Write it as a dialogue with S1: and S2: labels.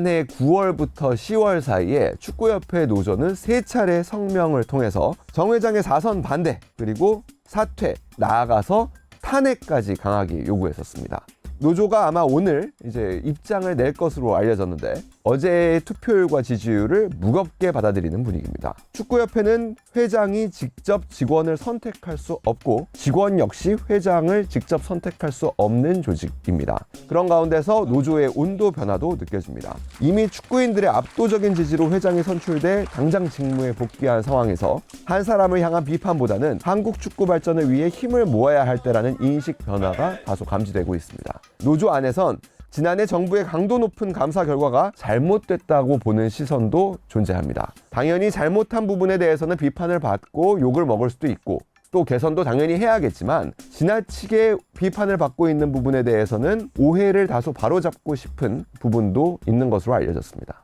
S1: 지난해 9월부터 10월 사이에 축구협회 노조는 세 차례 성명을 통해서 정 회장의 사선 반대 그리고 사퇴 나아가서 탄핵까지 강하게 요구했었습니다. 노조가 아마 오늘 이제 입장을 낼 것으로 알려졌는데 어제의 투표율과 지지율을 무겁게 받아들이는 분위기입니다. 축구협회는 회장이 직접 직원을 선택할 수 없고 직원 역시 회장을 직접 선택할 수 없는 조직입니다. 그런 가운데서 노조의 온도 변화도 느껴집니다. 이미 축구인들의 압도적인 지지로 회장이 선출돼 당장 직무에 복귀한 상황에서 한 사람을 향한 비판보다는 한국 축구 발전을 위해 힘을 모아야 할 때라는 인식 변화가 다소 감지되고 있습니다. 노조 안에선 지난해 정부의 강도 높은 감사 결과가 잘못됐다고 보는 시선도 존재합니다. 당연히 잘못한 부분에 대해서는 비판을 받고 욕을 먹을 수도 있고 또 개선도 당연히 해야겠지만 지나치게 비판을 받고 있는 부분에 대해서는 오해를 다소 바로잡고 싶은 부분도 있는 것으로 알려졌습니다.